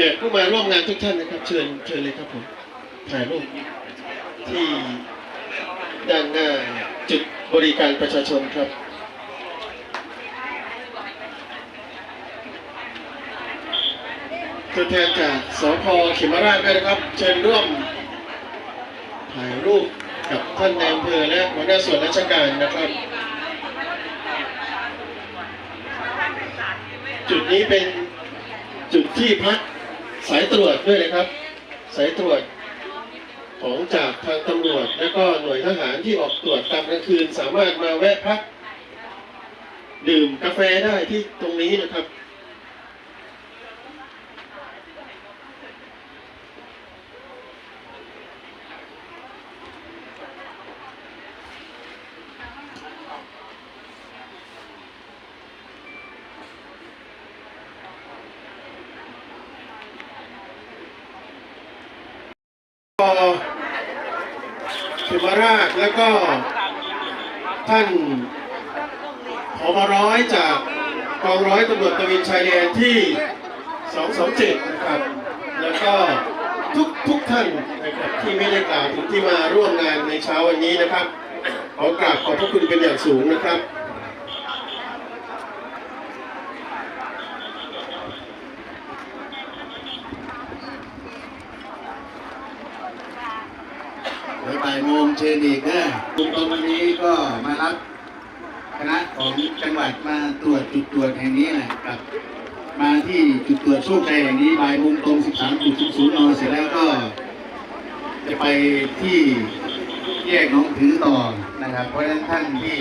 แขกผู้มาร่วมงานทุกท่านนะครับ เชิญเชิญเลยครับผมถ่ายรูปที่ด้านหน้าจุดบริการประชาชนครับตัวแทนจากสพเขมราชด้วยนะครับ เชิญร่วมถ่ายรูปกับท่านนายอำเภอและหัวหน้าส่วนราชการนะครับ จุดนี้เป็นจุดที่พัก สายตรวจด้วยนะครับ สายตรวจของจากทางตำรวจ และก็หน่วยทหารที่ออกตรวจตามกลางคืน สามารถมาแวะพัก ดื่มกาแฟได้ที่ตรงนี้นะครับ เขมราชแล้วก็ท่านผบร้อยจากกองร้อยตำรวจตะเวนชายแดนที่ 227 นะครับ แล้วก็ทุกทุกท่านนะครับที่ไม่ได้กล่าวถึงที่มาร่วมงานในเช้าวันนี้นะครับ ขอกราบขอบพระคุณเป็นอย่างสูงนะครับ เดี๋ยวบ่ายโมงเชิญอีกนะตรงวันนี้ก็มารับคณะของจังหวัดมาตรวจจุดตรวจแห่งนี้นะกับ มาที่จุดตรวจโชคชัยแห่งนี้บ่ายโมงตรง 13.00นเสร็จแล้วก็ จะไปที่แยกหน้องถือต่อนะครับ เพราะฉะนั้นท่านที่